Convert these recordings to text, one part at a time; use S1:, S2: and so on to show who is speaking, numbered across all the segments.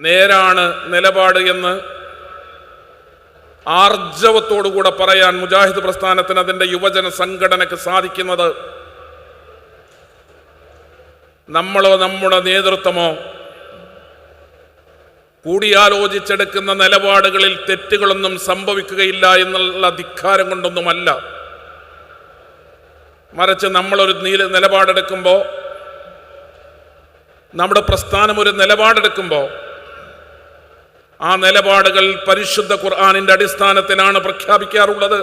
S1: നേരാണ് നിലപാട് എന്ന് ആർജവത്തോടുകൂടെ പറയാൻ മുജാഹിദ് പ്രസ്ഥാനത്തിന് അതിന്റെ യുവജന സംഘടനയ്ക്ക് സാധിക്കുന്നത് നമ്മളോ നമ്മുടെ നേതൃത്വമോ കൂടിയാലോചിച്ചെടുക്കുന്ന നിലപാടുകളിൽ തെറ്റുകളൊന്നും സംഭവിക്കുകയില്ല എന്നുള്ള ധിക്കാരം കൊണ്ടൊന്നുമല്ല. മറിച്ച് നമ്മളൊരു നീല നിലപാടെടുക്കുമ്പോൾ നമ്മുടെ പ്രസ്ഥാനം ഒരു നിലപാടെടുക്കുമ്പോൾ ആ നിലപാടുകൾ പരിശുദ്ധ ഖുർആാനിന്റെ അടിസ്ഥാനത്തിലാണ് പ്രഖ്യാപിക്കാറുള്ളത്.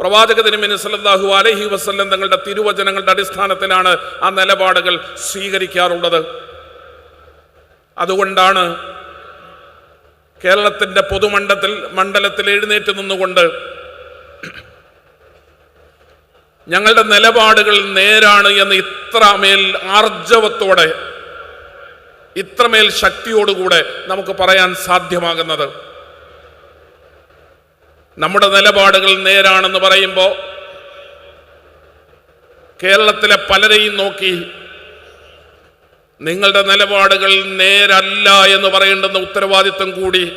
S1: പ്രവാചക തിരുമേനി സല്ലല്ലാഹു അലഹി വസ്ല്ലം തങ്ങളുടെ തിരുവചനങ്ങളുടെ അടിസ്ഥാനത്തിലാണ് ആ നിലപാടുകൾ സ്വീകരിക്കാറുള്ളത്. അതുകൊണ്ടാണ് കേരളത്തിന്റെ പൊതുമണ്ഡലത്തിൽ മണ്ഡലത്തിൽ എഴുന്നേറ്റ് നിന്നുകൊണ്ട് ഞങ്ങളുടെ നിലപാടുകൾ നേരാണ് എന്ന് ഇത്രമേൽ ആർജവത്തോടെ ഇത്രമേൽ ശക്തിയോടുകൂടെ നമുക്ക് പറയാൻ സാധ്യമാകുന്നത്. നമ്മുടെ നിലപാടുകൾ നേരാണെന്ന് പറയുമ്പോൾ കേരളത്തിലെ പലരെയും നോക്കി നിങ്ങളുടെ നിലപാടുകൾ നേരല്ല എന്ന് പറയേണ്ടുന്ന ഉത്തരവാദിത്വം കൂടി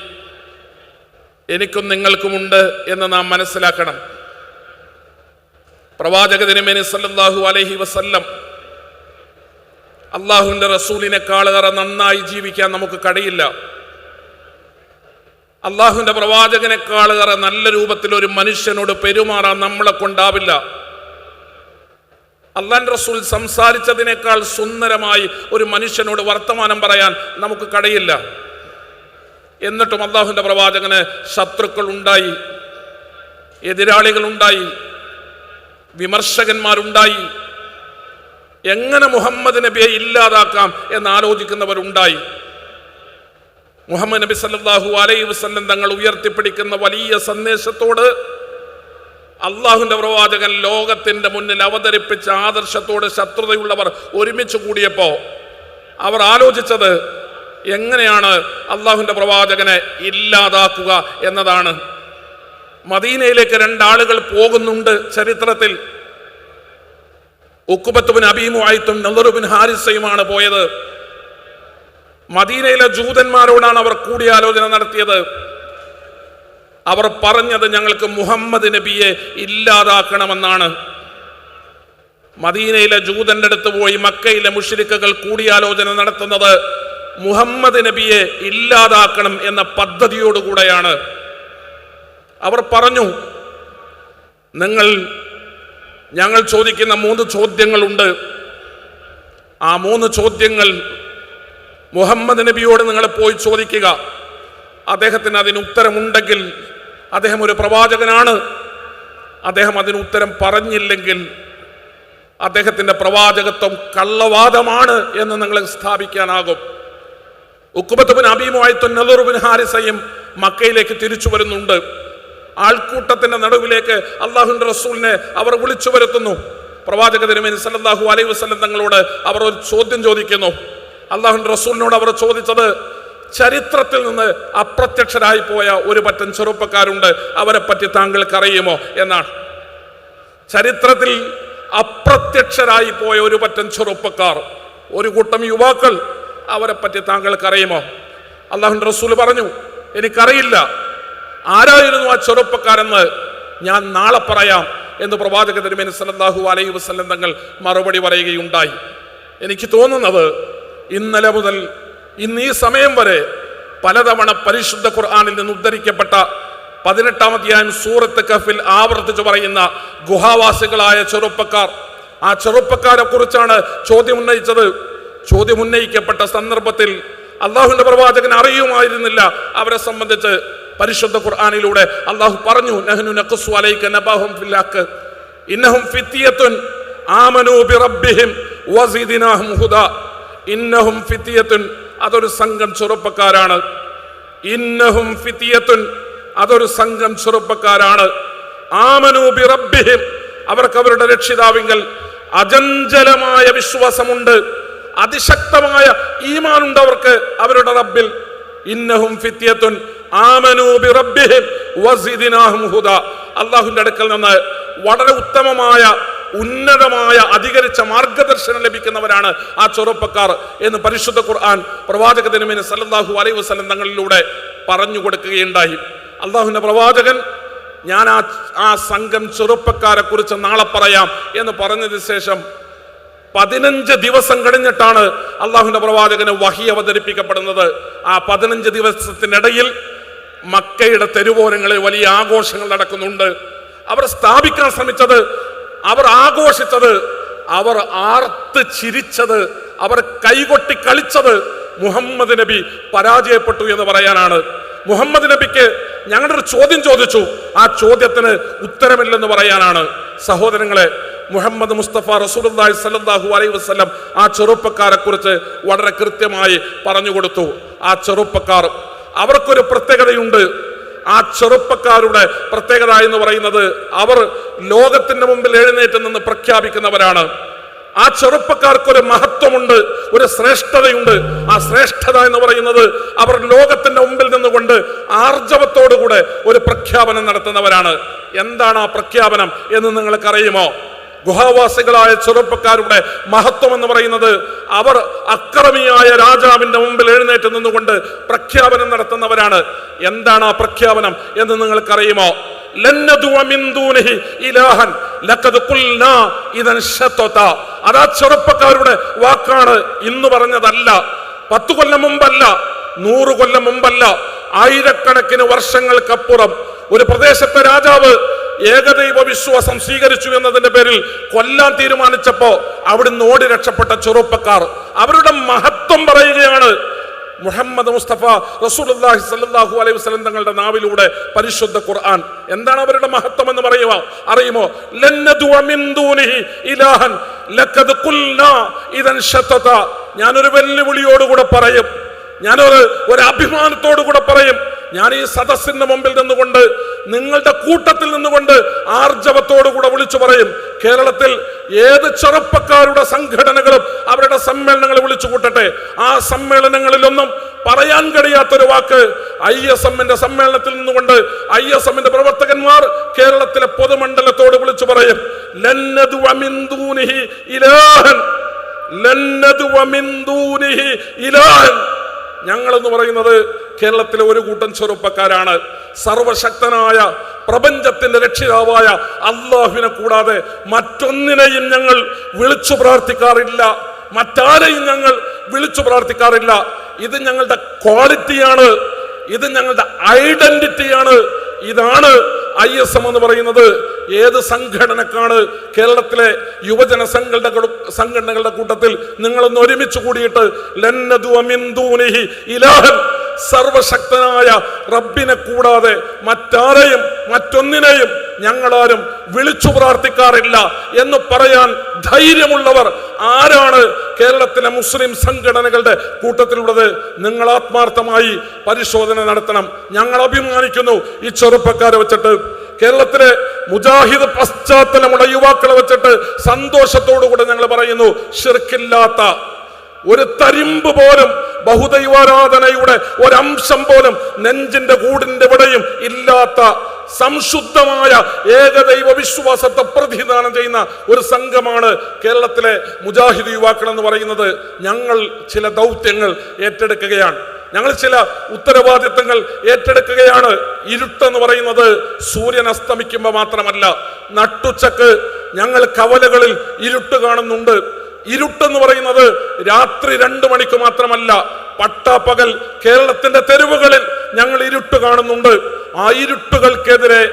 S1: എനിക്കും നിങ്ങൾക്കുമുണ്ട് എന്ന് നാം മനസ്സിലാക്കണം. പ്രവാചക ദിനമേനി സല്ലാഹു അലഹി വസല്ലം അള്ളാഹുവിന്റെ റസൂലിനെക്കാളേറെ നന്നായി ജീവിക്കാൻ നമുക്ക് കഴിയില്ല. അള്ളാഹുവിന്റെ പ്രവാചകനെക്കാളേറെ നല്ല രൂപത്തിൽ ഒരു മനുഷ്യനോട് പെരുമാറാൻ നമ്മളെ കൊണ്ടാവില്ല. അള്ളാൻ റസൂൽ സംസാരിച്ചതിനേക്കാൾ സുന്ദരമായി ഒരു മനുഷ്യനോട് വർത്തമാനം പറയാൻ നമുക്ക് കഴിയില്ല. എന്നിട്ടും അള്ളാഹുവിന്റെ പ്രവാചകന് ശത്രുക്കൾ ഉണ്ടായി എതിരാളികളുണ്ടായി വിമർശകന്മാരുണ്ടായി എങ്ങനെ മുഹമ്മദ് നബിയെ ഇല്ലാതാക്കാം എന്ന് ആലോചിക്കുന്നവരുണ്ടായി. മുഹമ്മദ് നബി സല്ലാഹു അലൈഹി വസല്ലം തങ്ങൾ ഉയർത്തിപ്പിടിക്കുന്ന വലിയ സന്ദേശത്തോട് അള്ളാഹുവിന്റെ പ്രവാചകൻ ലോകത്തിന്റെ മുന്നിൽ അവതരിപ്പിച്ച ആദർശത്തോട് ശത്രുതയുള്ളവർ ഒരുമിച്ച് കൂടിയപ്പോ അവർ ആലോചിച്ചത് എങ്ങനെയാണ് അള്ളാഹുവിന്റെ പ്രവാചകനെ ഇല്ലാതാക്കുക എന്നതാണ്. മദീനയിലേക്ക് രണ്ടാളുകൾ പോകുന്നുണ്ട് ചരിത്രത്തിൽ. ഉക്കുബത്തുബിൻ അബീമുമായിട്ടും നദറുബിൻ ഹാരിസയുമാണ് പോയത്. മദീനയിലെ ജൂതന്മാരോടാണ് അവർ കൂടിയാലോചന നടത്തിയത്. അവർ പറഞ്ഞത് ഞങ്ങൾക്ക് മുഹമ്മദ് നബിയെ ഇല്ലാതാക്കണമെന്നാണ്. മദീനയിലെ ജൂതന്റെ അടുത്ത് പോയി മക്കയിലെ മുഷിരിക്കകൾ കൂടിയാലോചന നടത്തുന്നത് മുഹമ്മദ് നബിയെ ഇല്ലാതാക്കണം എന്ന പദ്ധതിയോടുകൂടെയാണ്. അവർ പറഞ്ഞു നിങ്ങൾ ഞങ്ങൾ ചോദിക്കുന്ന മൂന്ന് ചോദ്യങ്ങളുണ്ട്. ആ മൂന്ന് ചോദ്യങ്ങൾ മുഹമ്മദ് നബിയോട് നിങ്ങൾ പോയി ചോദിക്കുക. അദ്ദേഹത്തിന് അതിന് ഉത്തരമുണ്ടെങ്കിൽ അദ്ദേഹം ഒരു പ്രവാചകനാണ്. അദ്ദേഹം അതിന് ഉത്തരം പറഞ്ഞില്ലെങ്കിൽ അദ്ദേഹത്തിന്റെ പ്രവാചകത്വം കള്ളവാദമാണ് എന്ന് നിങ്ങൾ സ്ഥാപിക്കാനാകും. ഉക്കുബത്തുബിൻ അബീമുമായി നെലറുബിൻ ഹാരിസയും മക്കയിലേക്ക് തിരിച്ചു വരുന്നുണ്ട്. ആൾക്കൂട്ടത്തിന്റെ നടുവിലേക്ക് അള്ളാഹുന്റെ റസൂലിനെ അവർ വിളിച്ചു വരുത്തുന്നു. പ്രവാചക തിരുമേനി സല്ലല്ലാഹു അലൈഹി വസ്ലം തങ്ങളോട് അവർ ഒരു ചോദ്യം ചോദിക്കുന്നു. അള്ളാഹുന്റെ റസൂലിനോട് അവർ ചോദിച്ചത് ചരിത്രത്തിൽ നിന്ന് അപ്രത്യക്ഷരായി പോയ ഒരു പറ്റം ചെറുപ്പക്കാരുണ്ട്. അവരെ പറ്റി താങ്കൾക്ക് അറിയുമോ എന്നാണ്. ചരിത്രത്തിൽ അപ്രത്യക്ഷരായി പോയ ഒരു പറ്റം ചെറുപ്പക്കാർ ഒരു കൂട്ടം യുവാക്കൾ അവരെ പറ്റി താങ്കൾക്ക് അറിയുമോ റസൂൽ പറഞ്ഞു എനിക്കറിയില്ല. ആരായിരുന്നു ആ ചെറുപ്പക്കാരെന്ന് ഞാൻ നാളെ പറയാം എന്ന് പ്രവാചക തിരുമേനി സല്ലല്ലാഹു അലൈഹി വസ്ലം തങ്ങൾ മറുപടി പറയുകയുണ്ടായി. എനിക്ക് തോന്നുന്നത് ഇന്നലെ മുതൽ ഇന്ന് ഈ സമയം വരെ പലതവണ പരിശുദ്ധ ഖുർആാനിൽ നിന്ന് ഉദ്ധരിക്കപ്പെട്ട പതിനെട്ടാം അധ്യായം സൂറത്ത് കഫിൽ ആവർത്തിച്ചു പറയുന്ന ഗുഹാവാസികളായ ചെറുപ്പക്കാർ ആ ചെറുപ്പക്കാരെ കുറിച്ചാണ് ചോദ്യം ഉന്നയിച്ചത്. ചോദ്യം ഉന്നയിക്കപ്പെട്ട സന്ദർഭത്തിൽ അള്ളാഹുവിന്റെ പ്രവാചകൻ അറിയുമായിരുന്നില്ല. അവരെ സംബന്ധിച്ച് പരിശുദ്ധ ഖുർആാനിലൂടെ അള്ളാഹു പറഞ്ഞു നഹ്നു നഖ്സു അലൈക നബാഹും ഫിൽ ഇന്നഹും ഫിത്യത്തുൻ ആമനു ബിറബ്ബിഹിം വസിദിനാഹും ഹുദാ. ഇന്നഹും ഫിത്യത്തുൻ അതൊരു സംഘം ചെറുപ്പക്കാരാണ്. ഇന്നഹും ഫിത്യത്തുൻ അതൊരു സംഘം ചെറുപ്പക്കാരാണ്. ആമനു ബിറബ്ബിഹിം. അവർക്ക് അവരുടെ രക്ഷിതാവിങ്കൽ അജഞ്ചലമായ വിശ്വാസമുണ്ട്. അതിശക്തമായ ഈമാനുണ്ട് അവർക്ക് അവരുടെ റബ്ബിൽ. ഇന്നഹും ഫിത്യത്തുൻ അള്ളാഹുവിന്റെ അടുക്കൽ നിന്ന് വളരെ ഉത്തമമായ ഉന്നതമായ അധികരിച്ച മാർഗദർശനം ലഭിക്കുന്നവരാണ് ആ ചെറുപ്പക്കാർ എന്ന് പരിശുദ്ധ ഖുർആൻ പ്രവാചക ദിനമിന് സല്ലല്ലാഹു അലൈ വസ്ലം തങ്ങളിലൂടെ പറഞ്ഞു കൊടുക്കുകയുണ്ടായി. അള്ളാഹുവിന്റെ പ്രവാചകൻ ഞാൻ ആ ആ സംഘം ചെറുപ്പക്കാരെ കുറിച്ച് നാളെ പറയാം എന്ന് പറഞ്ഞതിന് ശേഷം പതിനഞ്ച് ദിവസം കഴിഞ്ഞിട്ടാണ് അള്ളാഹുവിന്റെ പ്രവാചകന് വഹി അവതരിപ്പിക്കപ്പെടുന്നത്. ആ പതിനഞ്ച് ദിവസത്തിനിടയിൽ മക്കയുടെ തെരുവോരങ്ങളിൽ വലിയ ആഘോഷങ്ങൾ നടക്കുന്നുണ്ട്. അവർ സ്ഥാപിക്കാൻ ശ്രമിച്ചത് അവർ ആഘോഷിച്ചത് അവർ ആർത്ത് ചിരിച്ചത് അവർ കൈകൊട്ടി കളിച്ചത് മുഹമ്മദ് നബി പരാജയപ്പെട്ടു എന്ന് പറയാനാണ്. മുഹമ്മദ് നബിക്ക് ഞങ്ങളുടെ ഒരു ചോദ്യം ചോദിച്ചു. ആ ചോദ്യത്തിന് ഉത്തരമില്ലെന്ന് പറയാനാണ്. സഹോദരങ്ങളെ മുഹമ്മദ് മുസ്തഫ റസൂലി സല്ലാഹു അലൈഹി വസ്ലം ആ ചെറുപ്പക്കാരെ കുറിച്ച് വളരെ കൃത്യമായി പറഞ്ഞു കൊടുത്തു. ആ ചെറുപ്പക്കാർ അവർക്കൊരു പ്രത്യേകതയുണ്ട്. ആ ചെറുപ്പക്കാരുടെ പ്രത്യേകത എന്ന് പറയുന്നത് അവർ ലോകത്തിന്റെ മുമ്പിൽ എഴുന്നേറ്റ് നിന്ന് പ്രഖ്യാപിക്കുന്നവരാണ്. ആ ചെറുപ്പക്കാർക്കൊരു മഹത്വമുണ്ട് ഒരു ശ്രേഷ്ഠതയുണ്ട്. ആ ശ്രേഷ്ഠത എന്ന് പറയുന്നത് അവർ ലോകത്തിന്റെ മുമ്പിൽ നിന്നുകൊണ്ട് ആർജവത്തോടുകൂടെ ഒരു പ്രഖ്യാപനം നടത്തുന്നവരാണ്. എന്താണ് ആ പ്രഖ്യാപനം എന്ന് നിങ്ങൾക്കറിയുമോ? ഗുഹാവാസികളായ ചെറുപ്പക്കാരുടെ മഹത്വം എന്ന് പറയുന്നത് അവർ അക്രമിയായ രാജാവിന്റെ മുമ്പിൽ എഴുന്നേറ്റ് നിന്നുകൊണ്ട് പ്രഖ്യാപനം നടത്തുന്നവരാണ്. എന്താണ് ആ പ്രഖ്യാപനം എന്ന് നിങ്ങൾക്കറിയുമോ? അതാ ചെറുപ്പക്കാരുടെ വാക്കാണ് ഇന്ന് പറഞ്ഞതല്ല. പത്തു കൊല്ലം മുമ്പല്ല നൂറ് കൊല്ലം മുമ്പല്ല ആയിരക്കണക്കിന് വർഷങ്ങൾക്കപ്പുറം ഒരു പ്രദേശത്തെ രാജാവ് ഏകദൈവ വിശ്വാസം സ്വീകരിച്ചു എന്നതിന്റെ പേരിൽ കൊല്ലാൻ തീരുമാനിച്ചപ്പോ അവിടുന്ന് ഓടി രക്ഷപ്പെട്ട ചെറുപ്പക്കാർ അവരുടെ മഹത്വം പറയുകയാണ്. മുഹമ്മദ് മുസ്തഫ റസൂലുള്ളാഹി സല്ലാഹു അലൈഹി വസ്ലം തങ്ങളുടെ നാവിലൂടെ പരിശുദ്ധ ഖുർആൻ. എന്താണ് അവരുടെ മഹത്വം എന്ന് പറയുക? അറിയുമോ? ഇലാഹൻ ഞാനൊരു വെല്ലുവിളിയോടുകൂടെ പറയും. ഞാനൊരു ഒരു അഭിമാനത്തോടു കൂടെ പറയും. ഞാൻ ഈ സദസ്സിന്റെ മുമ്പിൽ നിന്നുകൊണ്ട് നിങ്ങളുടെ കൂട്ടത്തിൽ നിന്നുകൊണ്ട് ആർജവത്തോടുകൂടെ വിളിച്ചു പറയും. കേരളത്തിൽ ഏത് ചെറുപ്പക്കാരുടെ സംഘടനകളും അവരുടെ സമ്മേളനങ്ങൾ വിളിച്ചു കൂട്ടട്ടെ. ആ സമ്മേളനങ്ങളിലൊന്നും പറയാൻ കഴിയാത്തൊരു വാക്ക് ഐ എസ് എമ്മിന്റെ സമ്മേളനത്തിൽ നിന്നുകൊണ്ട് ഐ എസ് എമ്മിന്റെ പ്രവർത്തകന്മാർ കേരളത്തിലെ പൊതുമണ്ഡലത്തോട് വിളിച്ചു പറയും. ഞങ്ങളെന്ന് പറയുന്നത് കേരളത്തിലെ ഒരു കൂട്ടം ചെറുപ്പക്കാരാണ്. സർവശക്തനായ പ്രപഞ്ചത്തിന്റെ രക്ഷിതാവായ അള്ളാഹുവിനെ കൂടാതെ മറ്റൊന്നിനെയും ഞങ്ങൾ വിളിച്ചു പ്രാർത്ഥിക്കാറില്ല. മറ്റാരെയും ഞങ്ങൾ വിളിച്ചു പ്രാർത്ഥിക്കാറില്ല. ഇത് ഞങ്ങളുടെ ക്വാളിറ്റിയാണ്. ഇത് ഞങ്ങളുടെ ഐഡന്റിറ്റിയാണ്. ഇതാണ് ഐ എസ് എം എന്ന് പറയുന്നത്. ഏത് സംഘടനക്കാണ് കേരളത്തിലെ യുവജന സംഘടന സംഘടനകളുടെ കൂട്ടത്തിൽ നിങ്ങളൊന്ന് ഒരുമിച്ച് കൂടിയിട്ട് ലന്നദു അമിന്ദൂനിഹി ദൂനിഹി ഇലാഹൻ സർവശക്തനായ റബ്ബിനെ കൂടാതെ മറ്റാരെയും മറ്റൊന്നിനെയും ഞങ്ങളാരും വിളിച്ചു പ്രാർത്ഥിക്കാറില്ല എന്ന് പറയാൻ ധൈര്യമുള്ളവർ ആരാണ് കേരളത്തിലെ മുസ്ലിം സംഘടനകളുടെ കൂട്ടത്തിലുള്ളത്? നിങ്ങൾ ആത്മാർത്ഥമായി പരിശോധന നടത്തണം. ഞങ്ങൾ അഭിമാനിക്കുന്നു ഈ ചെറുപ്പക്കാരെ വെച്ചിട്ട്. കേരളത്തിലെ മുജാഹിദ് പശ്ചാത്തലമുള്ള യുവാക്കളെ വെച്ചിട്ട് സന്തോഷത്തോടുകൂടെ ഞങ്ങൾ പറയുന്നു ഷിർക്കില്ലാത്ത ഒരു തരിമ്പ് പോലും ബഹുദൈവാരാധനയുടെ ഒരംശം പോലും നെഞ്ചിന്റെ കൂടിന്റെ ഇവിടെയും ഇല്ലാത്ത സംശുദ്ധമായ ഏകദൈവ വിശ്വാസത്തെ പ്രതിദാനം ചെയ്യുന്ന ഒരു സംഘമാണ് കേരളത്തിലെ മുജാഹിദ് യുവാക്കൾ എന്ന് പറയുന്നത്. ഞങ്ങൾ ചില ദൗത്യങ്ങൾ ഏറ്റെടുക്കുകയാണ്. ഞങ്ങൾ ചില ഉത്തരവാദിത്തങ്ങൾ ഏറ്റെടുക്കുകയാണ്. ഇരുട്ടെന്ന് പറയുന്നത് സൂര്യൻ അസ്തമിക്കുമ്പോൾ മാത്രമല്ല നട്ടുച്ചക്ക് ഞങ്ങൾ കവലകളിൽ ഇരുട്ട് കാണുന്നുണ്ട്. ഇരുട്ടെന്ന് പറയുന്നത് രാത്രി രണ്ടു മണിക്ക് മാത്രമല്ല പട്ടാപ്പകൽ കേരളത്തിന്റെ തെരുവുകളിൽ ഞങ്ങൾ ഇരുട്ട് കാണുന്നുണ്ട്. ആ ഇരുട്ടുകൾക്കെതിരെ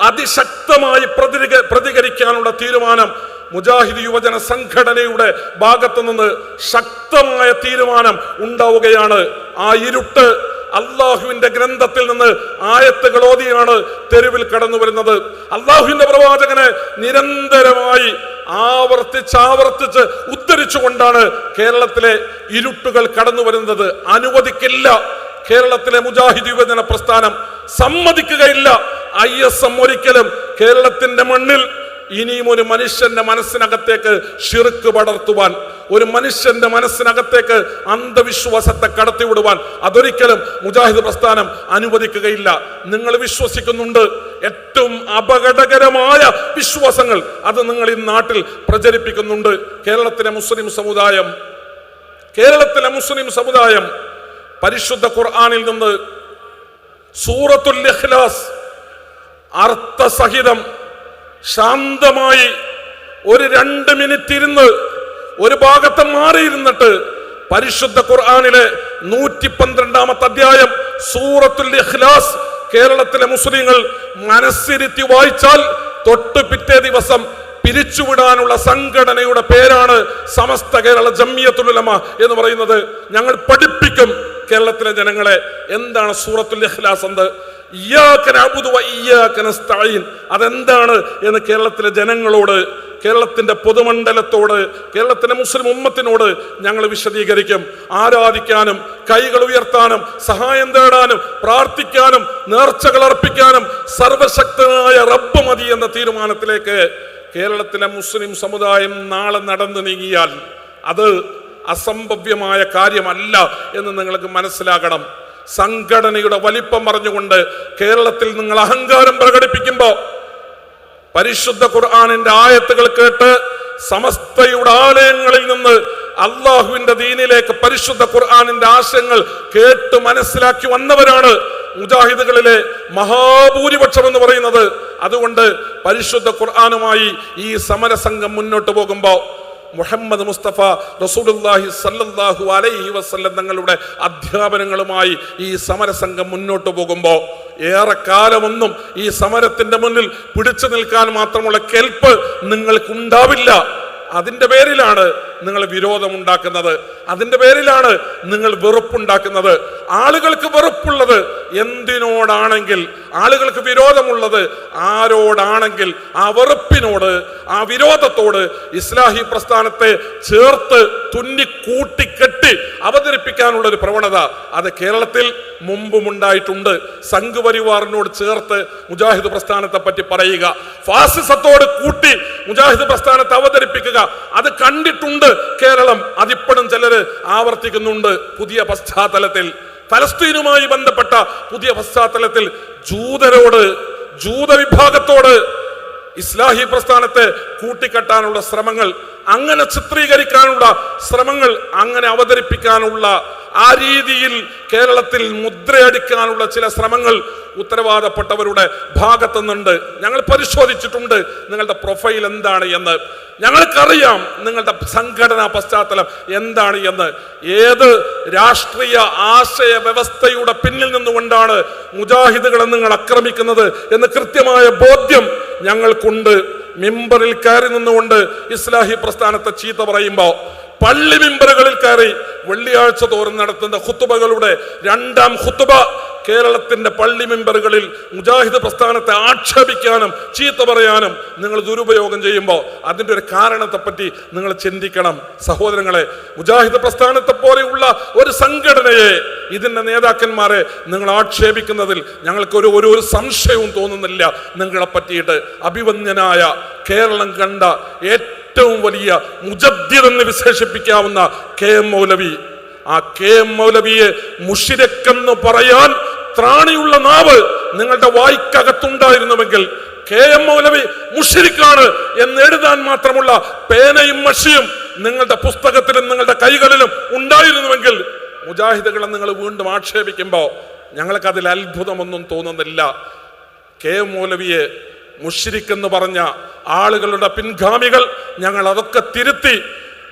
S1: അതിശക്തമായി പ്രതിക പ്രതികരിക്കാനുള്ള തീരുമാനം മുജാഹിദ് യുവജന സംഘടനയുടെ ഭാഗത്തു നിന്ന് ശക്തമായ തീരുമാനം ഉണ്ടാവുകയാണ്. ആ ഇരുട്ട് അള്ളാഹുവിന്റെ ഗ്രന്ഥത്തിൽ നിന്ന് ആയത്തുകൾ ഓതിയാണ് തെരുവിൽ കടന്നു വരുന്നത്. അള്ളാഹുവിന്റെ പ്രവാചകനെ നിരന്തരമായി ആവർത്തിച്ച് ആവർത്തിച്ച് ഉദ്ധരിച്ചുകൊണ്ടാണ് കേരളത്തിലെ ഇരുട്ടുകൾ കടന്നു വരുന്നത്. അനുവദിക്കില്ല. കേരളത്തിലെ മുജാഹിദ് യുവജന പ്രസ്ഥാനം സമ്മതിക്കുകയില്ല. ഐ എസ് എം ഒരിക്കലും കേരളത്തിന്റെ മണ്ണിൽ ഇനിയും ഒരു മനുഷ്യന്റെ മനസ്സിനകത്തേക്ക് ഷിർക്ക് പടർത്തുവാൻ ഒരു മനുഷ്യന്റെ മനസ്സിനകത്തേക്ക് അന്ധവിശ്വാസത്തെ കടത്തിവിടുവാൻ അതൊരിക്കലും മുജാഹിദ് പ്രസ്ഥാനം അനുവദിക്കുകയില്ല. നിങ്ങൾ വിശ്വസിക്കുന്നുണ്ട് ഏറ്റവും അപകടകരമായ വിശ്വാസങ്ങൾ അത് നിങ്ങൾ ഈ നാട്ടിൽ പ്രചരിപ്പിക്കുന്നുണ്ട്. കേരളത്തിലെ മുസ്ലിം സമുദായം കേരളത്തിലെ മുസ്ലിം സമുദായം പരിശുദ്ധ ഖുർആാനിൽ നിന്ന് സൂറത്തുൽ ഇഖ്ലാസ് അർത്ഥസഹിതം ശാന്തമായി ഒരു രണ്ട് മിനിറ്റ് ഇരുന്ന് ഒരു ഭാഗത്ത് മാറിയിരുന്നിട്ട് പരിശുദ്ധ ഖുർആാനിലെ നൂറ്റി പന്ത്രണ്ടാമത്തെ അധ്യായം സൂറത്തുൽ ഇഖ്ലാസ് കേരളത്തിലെ മുസ്ലിങ്ങൾ മനസ്സിരുത്തി വായിച്ചാൽ തൊട്ട് പിറ്റേ ദിവസം പിരിച്ചുവിടാനുള്ള സംഘടനയുടെ പേരാണ് സമസ്ത കേരള ജമ്മിയത്തുലമ എന്ന് പറയുന്നത്. ഞങ്ങൾ പഠിപ്പിക്കും കേരളത്തിലെ ജനങ്ങളെ. എന്താണ് സൂറത്തുൽ ഇഖ്ലാസ് എന്ത് അതെന്താണ് എന്ന് കേരളത്തിലെ ജനങ്ങളോട് കേരളത്തിന്റെ പൊതുമണ്ഡലത്തോട് കേരളത്തിലെ മുസ്ലിം ഉമ്മത്തിനോട് ഞങ്ങൾ വിശദീകരിക്കും. ആരാധിക്കാനും കൈകൾ ഉയർത്താനും സഹായം തേടാനും പ്രാർത്ഥിക്കാനും നേർച്ചകൾ അർപ്പിക്കാനും സർവശക്തനായ റബ്ബ് മതി എന്ന തീരുമാനത്തിലേക്ക് കേരളത്തിലെ മുസ്ലിം സമുദായം നാളെ നടന്നു നീങ്ങിയാൽ അത് അസംഭവ്യമായ കാര്യമല്ല എന്ന് നിങ്ങൾക്ക് മനസ്സിലാകണം. സംഘടനയുടെ വലിപ്പം പറഞ്ഞുകൊണ്ട് കേരളത്തിൽ നിങ്ങൾ അഹങ്കാരം പ്രകടിപ്പിക്കുമ്പോൾ പരിശുദ്ധ ഖുർആാനിന്റെ ആയത്തുകൾ കേട്ട് സമസ്തയുടെ ആലയങ്ങളിൽ നിന്ന് അള്ളാഹുവിന്റെ ദീനിലേക്ക് പരിശുദ്ധ ഖുർആാനിന്റെ ആശയങ്ങൾ കേട്ട് മനസ്സിലാക്കി വന്നവരാണ് മുജാഹിദുകളിലെ മഹാഭൂരിപക്ഷം എന്ന് പറയുന്നത്. അതുകൊണ്ട് പരിശുദ്ധ ഖുർആാനുമായി ഈ സമരസംഘം മുന്നോട്ട് പോകുമ്പോൾ മുഹമ്മദ് മുസ്തഫ റസൂലുല്ലാഹി സല്ലല്ലാഹു അലൈഹി വസല്ലം തങ്ങളുടെ അധ്യാപനങ്ങളുമായി ഈ സമരസംഘം മുന്നോട്ട് പോകുമ്പോൾ ഏറെക്കാലമൊന്നും ഈ സമരത്തിന്റെ മുന്നിൽ പിടിച്ചു നിൽക്കാൻ മാത്രമുള്ള കെൽപ്പ് നിങ്ങൾക്കുണ്ടാവില്ല. അതിന്റെ പേരിലാണ് നിങ്ങൾ വിരോധം ഉണ്ടാക്കുന്നത് അതിന്റെ പേരിലാണ് നിങ്ങൾ വെറുപ്പുണ്ടാക്കുന്നത്. ആളുകൾക്ക് വെറുപ്പുള്ളത് എന്തിനോടാണെങ്കിൽ ആളുകൾക്ക് വിരോധമുള്ളത് ആരോടാണെങ്കിൽ ആ വെറുപ്പിനോട് ആ വിരോധത്തോട് ഇസ്ലാഹി പ്രസ്ഥാനത്തെ ചേർത്ത് തുന്നി കൂട്ടിക്കെട്ടി അവതരിപ്പിക്കാനുള്ള ഒരു പ്രവണത അത് കേരളത്തിൽ മുമ്പും ഉണ്ടായിട്ടുണ്ട് സംഘപരിവാറിനോട് ചേർത്ത് മുജാഹിദ് പ്രസ്ഥാനത്തെ പറ്റി പറയുക. ഫാസിസത്തോട് കൂട്ടി മുജാഹിദ് പ്രസ്ഥാനത്തെ അവതരിപ്പിക്കുക. അത് കണ്ടിട്ടുണ്ട് കേരളം. അതിപ്പോഴും ചിലര് ആവർത്തിക്കുന്നുണ്ട് പുതിയ പശ്ചാത്തലത്തിൽ. ഫലസ്തീനുമായി ബന്ധപ്പെട്ട പുതിയ പശ്ചാത്തലത്തിൽ ജൂതരോട് ജൂത വിഭാഗത്തോട് ഇസ്ലാഹി പ്രസ്ഥാനത്തെ കൂട്ടിക്കെട്ടാനുള്ള ശ്രമങ്ങൾ അങ്ങനെ ചിത്രീകരിക്കാനുള്ള ശ്രമങ്ങൾ അങ്ങനെ അവതരിപ്പിക്കാനുള്ള ആ രീതിയിൽ കേരളത്തിൽ മുദ്രയടിക്കാനുള്ള ചില ശ്രമങ്ങൾ ഉത്തരവാദപ്പെട്ടവരുടെ ഭാഗത്തു നിന്നുണ്ട് ഞങ്ങൾ പരിശോധിച്ചിട്ടുണ്ട് നിങ്ങളുടെ പ്രൊഫൈൽ എന്താണ് എന്ന്. ഞങ്ങൾക്കറിയാം നിങ്ങളുടെ സംഘടനാ പശ്ചാത്തലം എന്താണ് എന്ന്. ഏത് രാഷ്ട്രീയ ആശയ വ്യവസ്ഥയുടെ പിന്നിൽ നിന്നുകൊണ്ടാണ് മുജാഹിദുകളെ നിങ്ങൾ ആക്രമിക്കുന്നത് എന്ന് കൃത്യമായ ബോധ്യം ഞങ്ങൾക്കുണ്ട്. മിമ്പറിൽ കയറി നിന്നുകൊണ്ട് ഇസ്ലാഹി പ്രസ്ഥാനത്തെ ചീത്ത പറയുമ്പോൾ പള്ളി മിമ്പറുകളിൽ കയറി വെള്ളിയാഴ്ച തോറും നടത്തുന്ന ഹുത്തുബകളുടെ രണ്ടാം ഹുത്തുബ കേരളത്തിന്റെ പള്ളി മെമ്പറുകളിൽ മുജാഹിദ് പ്രസ്ഥാനത്തെ ആക്ഷേപിക്കാനും ചീത്ത പറയാനും നിങ്ങൾ ദുരുപയോഗം ചെയ്യുമ്പോൾ അതിന്റെ ഒരു കാരണത്തെപ്പറ്റി നിങ്ങൾ ചിന്തിക്കണം. സഹോദരങ്ങളെ മുജാഹിദ് പ്രസ്ഥാനത്തെ പോലെയുള്ള ഒരു സംഘടനയെ ഇതിന്റെ നേതാക്കന്മാരെ നിങ്ങൾ ആക്ഷേപിക്കുന്നതിൽ ഞങ്ങൾക്കൊരു ഒരു ഒരു സംശയവും തോന്നുന്നില്ല. നിങ്ങളെ പറ്റിയിട്ട് അഭിവന്യനായ കേരളം കണ്ട ഏറ്റവും വലിയ മുജബ്ദിതെന്ന് വിശേഷിപ്പിക്കാവുന്ന കെ എം മൗലവി. ആ കെ എം മൗലവിയെ മുഷിരക്കെന്ന് പറയാൻ ത്രാണിയുള്ള നാവ് നിങ്ങളുടെ വായിക്കകത്തുണ്ടായിരുന്നുവെങ്കിൽ കെ എം മൗലവി മുഷിരിക്കാണ് എന്ന് എഴുതാൻ മാത്രമുള്ള പേനയും മഷിയും നിങ്ങളുടെ പുസ്തകത്തിലും നിങ്ങളുടെ കൈകളിലും ഉണ്ടായിരുന്നുവെങ്കിൽ മുജാഹിദുകളെ നിങ്ങൾ വീണ്ടും ആക്ഷേപിക്കുമ്പോൾ ഞങ്ങൾക്ക് അതിൽ അത്ഭുതമൊന്നും തോന്നുന്നില്ല. കെ എം മൗലവിയെ മുഷിരിക്കെന്ന് പറഞ്ഞ ആളുകളുടെ പിൻഗാമികൾ ഞങ്ങൾ അതൊക്കെ തിരുത്തി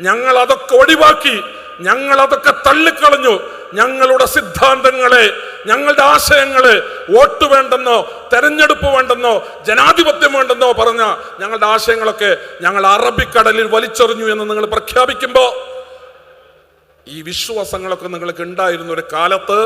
S1: ഞങ്ങൾ അതൊക്കെ ഒഴിവാക്കി ഞങ്ങൾ അതൊക്കെ തള്ളിക്കളഞ്ഞു. ഞങ്ങളുടെ സിദ്ധാന്തങ്ങളെ ഞങ്ങളുടെ ആശയങ്ങളെ വോട്ട് വേണ്ടെന്നോ തെരഞ്ഞെടുപ്പ് വേണ്ടെന്നോ ജനാധിപത്യം വേണ്ടെന്നോ പറഞ്ഞ ഞങ്ങളുടെ ആശയങ്ങളൊക്കെ ഞങ്ങൾ അറബിക്കടലിൽ വലിച്ചെറിഞ്ഞു എന്ന് നിങ്ങൾ പ്രഖ്യാപിക്കുമ്പോൾ ഈ വിശ്വാസങ്ങളൊക്കെ നിങ്ങൾക്ക് ഉണ്ടായിരുന്ന ഒരു കാലത്ത്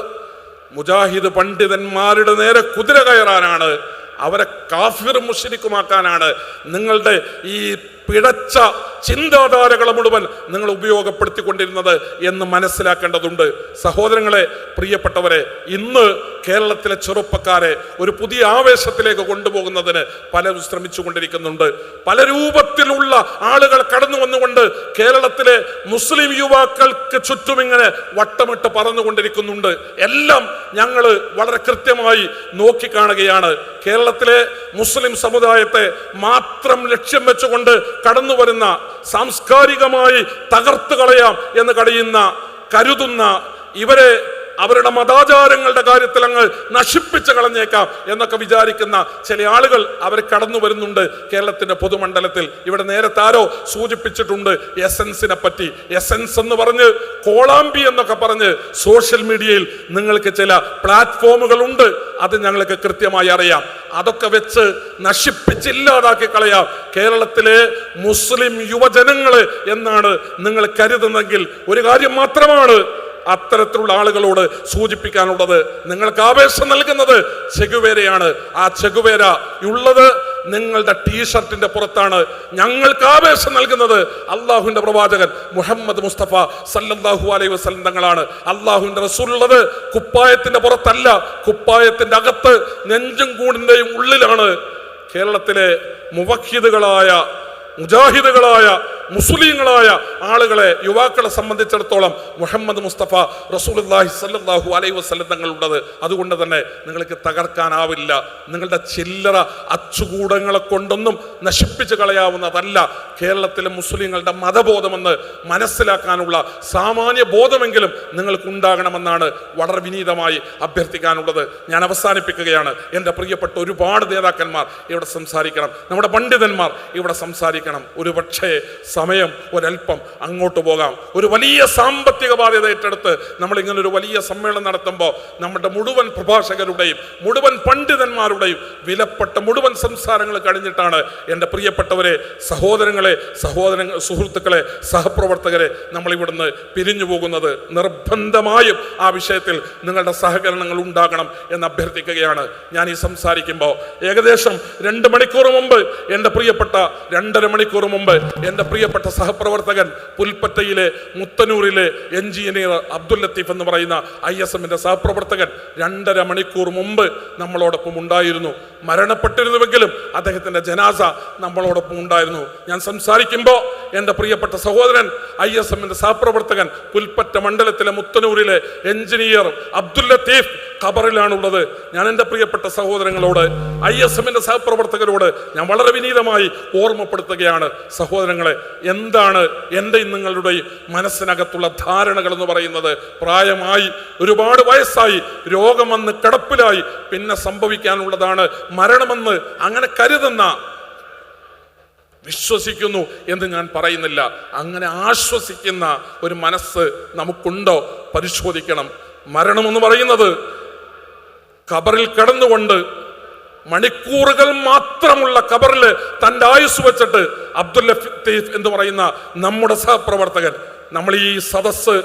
S1: മുജാഹിദ് പണ്ഡിതന്മാരുടെ നേരെ കുതിര കയറാനാണ്. അവരെ കാഫിർ മുഷരിക്കുമാക്കാനാണ് നിങ്ങളുടെ ഈ പിഴച്ച ചിന്താധാരകളെ മുഴുവൻ നിങ്ങൾ ഉപയോഗപ്പെടുത്തിക്കൊണ്ടിരുന്നത് എന്ന് മനസ്സിലാക്കേണ്ടതുണ്ട്. സഹോദരങ്ങളെ പ്രിയപ്പെട്ടവരെ ഇന്ന് കേരളത്തിലെ ചെറുപ്പക്കാരെ ഒരു പുതിയ ആവേശത്തിലേക്ക് കൊണ്ടുപോകുന്നതിന് പലരും ശ്രമിച്ചു കൊണ്ടിരിക്കുന്നുണ്ട് പല രൂപത്തിലുള്ള ആളുകൾ കടന്നു വന്നുകൊണ്ട് കേരളത്തിലെ മുസ്ലിം യുവാക്കൾക്ക് ചുറ്റും ഇങ്ങനെ വട്ടമിട്ട് പറന്നുകൊണ്ടിരിക്കുന്നുണ്ട്. എല്ലാം ഞങ്ങൾ വളരെ കൃത്യമായി നോക്കിക്കാണുകയാണ്. കേരളത്തിലെ മുസ്ലിം സമുദായത്തെ മാത്രം ലക്ഷ്യം വെച്ചുകൊണ്ട് കടന്നു വരുന്ന സാംസ്കാരികമായി തകർത്തു കളയാം എന്ന് കഴിയുന്ന കരുതുന്ന ഇവരെ അവരുടെ മതാചാരങ്ങളുടെ കാര്യത്തിൽ അങ്ങ് നശിപ്പിച്ച് കളഞ്ഞേക്കാം എന്നൊക്കെ വിചാരിക്കുന്ന ചില ആളുകൾ അവർ കടന്നു വരുന്നുണ്ട് കേരളത്തിന്റെ പൊതുമണ്ഡലത്തിൽ. ഇവിടെ നേരത്തെ ആരോ സൂചിപ്പിച്ചിട്ടുണ്ട് എസൻസിനെ പറ്റി. എസൻസ് എന്ന് പറഞ്ഞ് കോളാമ്പി എന്നൊക്കെ പറഞ്ഞ് സോഷ്യൽ മീഡിയയിൽ നിങ്ങൾക്ക് ചില പ്ലാറ്റ്ഫോമുകൾ ഉണ്ട് അത് ഞങ്ങൾക്ക് കൃത്യമായി അറിയാം. അതൊക്കെ വെച്ച് നശിപ്പിച്ചില്ലാതാക്കി കളയാം. കേരളത്തിലെ മുസ്ലിം യുവജനങ്ങൾ എന്നാണ് നിങ്ങൾ കരുതുന്നെങ്കിൽ ഒരു കാര്യം മാത്രമാണ്. അത്തരത്തിലുള്ള ആളുകളോട് സൂചിപ്പിക്കാനുള്ളത് നിങ്ങൾക്ക് ആവേശം നൽകുന്നത് ചെകുവേരയാണ് ആ ചെകുവേര ഉള്ളത് നിങ്ങളുടെ ടീഷർട്ടിന്റെ പുറത്താണ്. ഞങ്ങൾക്ക് ആവേശം നൽകുന്നത് അള്ളാഹുവിന്റെ പ്രവാചകൻ മുഹമ്മദ് മുസ്തഫ സല്ലല്ലാഹു അലൈഹി വസല്ലം തങ്ങളാണ്. അള്ളാഹുവിന്റെ റസൂലുള്ളത് കുപ്പായത്തിന്റെ പുറത്തല്ല കുപ്പായത്തിന്റെ അകത്ത് നെഞ്ചും കൂടിന്റെയും ഉള്ളിലാണ് കേരളത്തിലെ മുവഖിദുകളായ മുജാഹിദുകളായ മുസ്ലിങ്ങളായ ആളുകളെ യുവാക്കളെ സംബന്ധിച്ചിടത്തോളം മുഹമ്മദ് മുസ്തഫ റസൂലുള്ളാഹി സല്ലാഹു അലൈ വസല്ലം തങ്ങളുള്ളത് അതുകൊണ്ട് തന്നെ നിങ്ങൾക്ക് തകർക്കാനാവില്ല. നിങ്ങളുടെ ചില്ലറ അച്ചുകൂടങ്ങളെ കൊണ്ടൊന്നും നശിപ്പിച്ചു കളയാവുന്നതല്ല കേരളത്തിലെ മുസ്ലിങ്ങളുടെ മതബോധമെന്ന് മനസ്സിലാക്കാനുള്ള സാമാന്യ ബോധമെങ്കിലും നിങ്ങൾക്ക് ഉണ്ടാകണമെന്നാണ് വളരെ വിനീതമായി അഭ്യർത്ഥിക്കാനുള്ളത്. ഞാൻ അവസാനിപ്പിക്കുകയാണ്. എന്റെ പ്രിയപ്പെട്ട ഒരുപാട് നേതാക്കന്മാർ ഇവിടെ സംസാരിക്കണം. നമ്മുടെ പണ്ഡിതന്മാർ ഇവിടെ സംസാരിക്കണം. ഒരു പക്ഷേ സമയം ഒരല്പം അങ്ങോട്ട് പോകാം. ഒരു വലിയ സാമ്പത്തിക ബാധ്യത ഏറ്റെടുത്ത് നമ്മൾ ഇങ്ങനെ ഒരു വലിയ സമ്മേളനം നടത്തുമ്പോൾ നമ്മുടെ മുഴുവൻ പ്രഭാഷകരുടെയും മുഴുവൻ പണ്ഡിതന്മാരുടെയും വിലപ്പെട്ട മുഴുവൻ സംസാരങ്ങൾ കഴിഞ്ഞിട്ടാണ് എന്റെ പ്രിയപ്പെട്ടവരെ സഹോദരങ്ങളെ സഹോദര സുഹൃത്തുക്കളെ സഹപ്രവർത്തകരെ നമ്മളിവിടുന്ന് പിരിഞ്ഞു പോകുന്നത്. നിർബന്ധമായും ആ വിഷയത്തിൽ നിങ്ങളുടെ സഹകരണങ്ങൾ ഉണ്ടാകണം എന്ന് അഭ്യർത്ഥിക്കുകയാണ്. ഞാൻ ഈ സംസാരിക്കുമ്പോൾ ഏകദേശം രണ്ട് മണിക്കൂർ മുമ്പ് എന്റെ പ്രിയപ്പെട്ട രണ്ടര മണിക്കൂർ മുമ്പ് എന്റെ പ്രിയപ്പെട്ട സഹപ്രവർത്തകൻ പുൽപ്പറ്റയിലെ മുത്തനൂരിലെ എഞ്ചിനീയർ അബ്ദുൽ ലത്തീഫ് എന്ന് പറയുന്ന ഐ എസ് എമ്മിന്റെ സഹപ്രവർത്തകൻ രണ്ടര മണിക്കൂർ മുമ്പ് നമ്മളോടൊപ്പം ഉണ്ടായിരുന്നു. മരണപ്പെട്ടിരുന്നുവെങ്കിലും അദ്ദേഹത്തിന്റെ ജനാസ നമ്മളോടൊപ്പം ഉണ്ടായിരുന്നു. ഞാൻ സംസാരിക്കുമ്പോൾ എന്റെ പ്രിയപ്പെട്ട സഹോദരൻ ഐ എസ് എമ്മിന്റെ സഹപ്രവർത്തകൻ പുൽപ്പറ്റ മണ്ഡലത്തിലെ മുത്തനൂരിലെ എഞ്ചിനീയർ അബ്ദുൽ ലത്തീഫ് ഖബറിലാണുള്ളത്. ഞാൻ എന്റെ പ്രിയപ്പെട്ട സഹോദരങ്ങളോട് ഐ എസ് എമ്മിന്റെ സഹപ്രവർത്തകരോട് ഞാൻ വളരെ വിനീതമായി ഓർമ്മപ്പെടുത്തുകയാണ്. സഹോദരങ്ങളെ എന്താണ് എന്റെ നിങ്ങളുടെ മനസ്സിനകത്തുള്ള ധാരണകൾ എന്ന് പറയുന്നത്? പ്രായമായി ഒരുപാട് വയസ്സായി രോഗം വന്ന് കിടപ്പിലായി പിന്നെ സംഭവിക്കാനുള്ളതാണ് മരണമെന്ന് അങ്ങനെ കരുതുന്ന വിശ്വസിക്കുന്നു എന്ന് ഞാൻ പറയുന്നില്ല. അങ്ങനെ ആശ്വസിക്കുന്ന ഒരു മനസ്സ് നമുക്കുണ്ടോ? പരിശോധിക്കണം. മരണമെന്ന് പറയുന്നത് ഖബറിൽ കിടന്നുകൊണ്ട് മണിക്കൂറുകൾ മാത്രമുള്ള ഖബറിൽ തന്റെ ആയുസ് വെച്ചിട്ട് അബ്ദുൽ ലത്തീഫ് എന്ന് പറയുന്ന നമ്മുടെ സഹപ്രവർത്തകൻ നമ്മൾ ഈ സദസ്സ്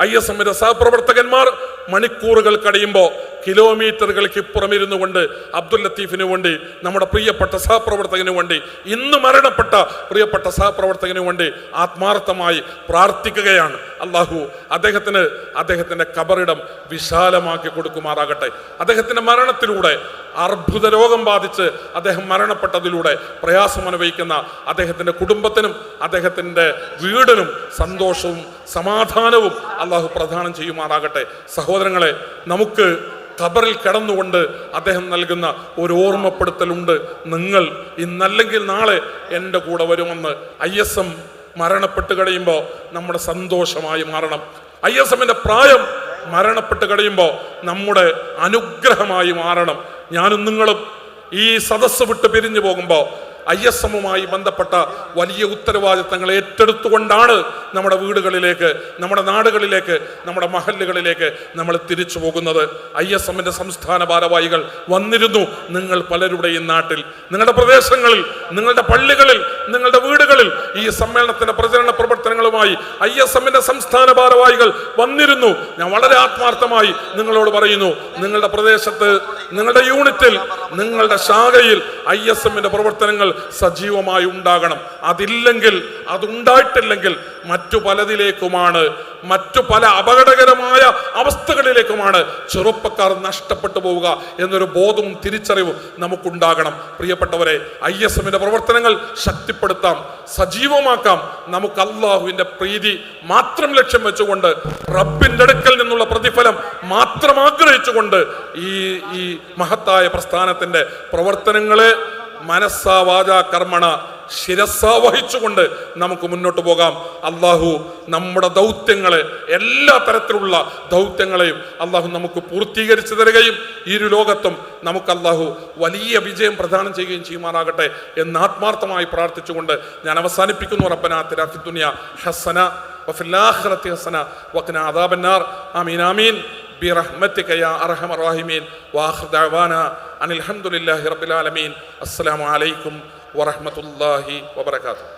S1: ഐ എസ് എമ്മിന്റെ സഹപ്രവർത്തകന്മാർ മണിക്കൂറുകൾ കഴിയുമ്പോൾ കിലോമീറ്ററുകൾക്ക് ഇപ്പുറമിരുന്നു കൊണ്ട് അബ്ദുൽ ലത്തീഫിന് വേണ്ടി നമ്മുടെ പ്രിയപ്പെട്ട സഹപ്രവർത്തകന് വേണ്ടി ഇന്ന് മരണപ്പെട്ട പ്രിയപ്പെട്ട സഹപ്രവർത്തകന് വേണ്ടി ആത്മാർത്ഥമായി പ്രാർത്ഥിക്കുകയാണ്. അള്ളാഹു അദ്ദേഹത്തിന് അദ്ദേഹത്തിന്റെ കബറിടം വിശാലമാക്കി കൊടുക്കുമാറാകട്ടെ. അദ്ദേഹത്തിന്റെ മരണത്തിലൂടെ അർബുദ രോഗം ബാധിച്ച് അദ്ദേഹം മരണപ്പെട്ടതിലൂടെ പ്രയാസം അനുഭവിക്കുന്ന അദ്ദേഹത്തിന്റെ കുടുംബത്തിനും അദ്ദേഹത്തിന്റെ വീടിനും സന്തോഷവും സമാധാനവും അള്ളാഹു പ്രദാനം ചെയ്യുമാറാകട്ടെ. സഹോദരങ്ങളെ നമുക്ക് ഖബറിൽ കിടന്നുകൊണ്ട് അദ്ദേഹം നൽകുന്ന ഒരു ഓർമ്മപ്പെടുത്തലുണ്ട്. നിങ്ങൾ ഇന്നല്ലെങ്കിൽ നാളെ എന്റെ കൂടെ വരുമെന്ന് ഐ എസ് എം മരണപ്പെട്ട് കഴിയുമ്പോൾ നമ്മുടെ സന്തോഷമായി മാറണം. ഐ എസ് എമ്മിന്റെ പ്രായം മരണപ്പെട്ട് കഴിയുമ്പോൾ നമ്മുടെ അനുഗ്രഹമായി മാറണം. ഞാനും നിങ്ങളും ഈ സദസ്സ് വിട്ട് പിരിഞ്ഞു പോകുമ്പോൾ ഐ എസ് എമ്മുമായി ബന്ധപ്പെട്ട വലിയ ഉത്തരവാദിത്തങ്ങൾ ഏറ്റെടുത്തുകൊണ്ടാണ് നമ്മുടെ വീടുകളിലേക്ക് നമ്മുടെ നാടുകളിലേക്ക് നമ്മുടെ മഹല്ലുകളിലേക്ക് നമ്മൾ തിരിച്ചു പോകുന്നത്. ഐ എസ് എമ്മിന്റെ സംസ്ഥാന ഭാരവാഹികൾ വന്നിരുന്നു നിങ്ങൾ പലരുടെയും നാട്ടിൽ. നിങ്ങളുടെ പ്രദേശങ്ങളിൽ നിങ്ങളുടെ പള്ളികളിൽ നിങ്ങളുടെ വീടുകളിൽ ഈ സമ്മേളനത്തിന്റെ പ്രചരണ പ്രവർത്തനങ്ങളുമായി ഐ എസ് എമ്മിന്റെ സംസ്ഥാന ഭാരവാഹികൾ വന്നിരുന്നു. ഞാൻ വളരെ ആത്മാർത്ഥമായി നിങ്ങളോട് പറയുന്നു നിങ്ങളുടെ പ്രദേശത്ത് നിങ്ങളുടെ യൂണിറ്റിൽ നിങ്ങളുടെ ശാഖയിൽ ഐ എസ് എമ്മിന്റെ പ്രവർത്തനങ്ങൾ സജീവമായി ഉണ്ടാകണം. അതില്ലെങ്കിൽ അതുണ്ടായിട്ടില്ലെങ്കിൽ മറ്റു പലതിലേക്കുമാണ് മറ്റു പല അപകടകരമായ അവസ്ഥകളിലേക്കുമാണ് ചെറുപ്പക്കാർ നഷ്ടപ്പെട്ടു പോവുക എന്നൊരു ബോധവും തിരിച്ചറിവും നമുക്കുണ്ടാകണം. പ്രിയപ്പെട്ടവരെ ഐ എസ് എമ്മിന്റെ പ്രവർത്തനങ്ങൾ ശക്തിപ്പെടുത്താം സജീവമാക്കാം. നമുക്ക് അള്ളാഹുവിന്റെ പ്രീതി മാത്രം ലക്ഷ്യം വെച്ചുകൊണ്ട് റബ്ബിന്റെ അടുക്കൽ നിന്നുള്ള പ്രതിഫലം മാത്രം ആഗ്രഹിച്ചുകൊണ്ട് ഈ ഈ മഹത്തായ പ്രസ്ഥാനത്തിന്റെ പ്രവർത്തനങ്ങളെ മനസ്സാ വാച കർമ്മണ ശിരസാ വഹിച്ചുകൊണ്ട് നമുക്ക് മുന്നോട്ട് പോകാം. അള്ളാഹു നമ്മുടെ ദൗത്യങ്ങളെ എല്ലാ തരത്തിലുള്ള ദൗത്യങ്ങളെയും അള്ളാഹു നമുക്ക് പൂർത്തീകരിച്ചു തരികയും ഇരു ലോകത്തും നമുക്ക് അള്ളാഹു വലിയ വിജയം പ്രദാനം ചെയ്യുകയും ചെയ്യുമാറാകട്ടെ എന്ന് ആത്മാർത്ഥമായി പ്രാർത്ഥിച്ചുകൊണ്ട് ഞാൻ അവസാനിപ്പിക്കുന്നു. റബ്ബന തിരാഫിദുനിയ ഹസന വഫില്ലാഹ്റത്തി ഹസന വക്ന അദാബന്നാർ ആമീൻ ആമീൻ. برحمتك يا أرحم الراحمين وآخر دعوانا أن الحمد لله رب العالمين السلام عليكم ورحمة الله وبركاته